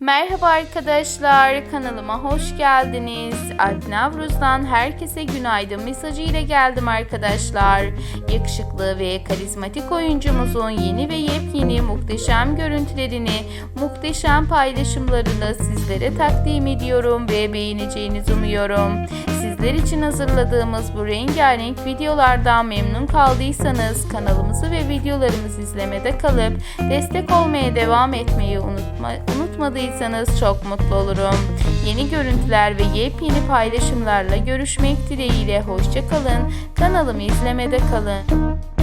Merhaba arkadaşlar, kanalıma hoş geldiniz. Alp herkese günaydın mesajı ile geldim arkadaşlar. Yakışıklı ve karizmatik oyuncumuzun yeni ve yepyeni muhteşem görüntülerini, muhteşem paylaşımlarını sizlere takdim ediyorum ve beğeneceğinizi umuyorum. Sizler için hazırladığımız bu rengarenk videolardan memnun kaldıysanız kanalımızı ve videolarımızı izlemede kalıp destek olmaya devam etmeyi unutma, unutmadıysanız çok mutlu olurum. Yeni görüntüler ve yepyeni paylaşımlarla görüşmek dileğiyle hoşçakalın. Kanalımı izlemede kalın.